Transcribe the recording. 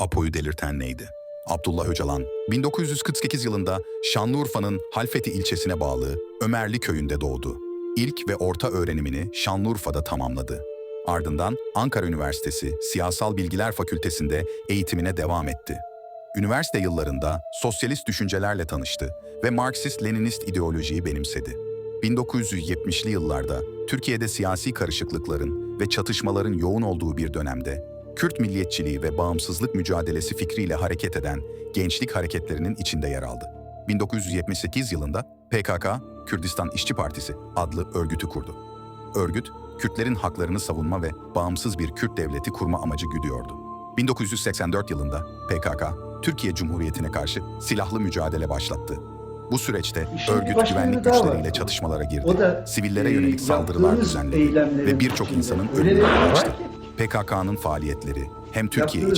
Apo'yu delirten neydi? Abdullah Öcalan, 1948 yılında Şanlıurfa'nın Halfeti ilçesine bağlı Ömerli köyünde doğdu. İlk ve orta öğrenimini Şanlıurfa'da tamamladı. Ardından Ankara Üniversitesi Siyasal Bilgiler Fakültesi'nde eğitimine devam etti. Üniversite yıllarında sosyalist düşüncelerle tanıştı ve Marksist-Leninist ideolojiyi benimsedi. 1970'li yıllarda Türkiye'de siyasi karışıklıkların ve çatışmaların yoğun olduğu bir dönemde Kürt milliyetçiliği ve bağımsızlık mücadelesi fikriyle hareket eden gençlik hareketlerinin içinde yer aldı. 1978 yılında PKK, Kürdistan İşçi Partisi adlı örgütü kurdu. Örgüt, Kürtlerin haklarını savunma ve bağımsız bir Kürt devleti kurma amacı güdüyordu. 1984 yılında PKK, Türkiye Cumhuriyeti'ne karşı silahlı mücadele başlattı. Bu süreçte Şimdi örgüt başka güvenlik var. güçleriyle çatışmalara girdi. O da Sivillere e, yönelik saldırılar düzenledi ve birçok insanın ölümüne hareket. PKK'nın faaliyetleri hem Türkiye için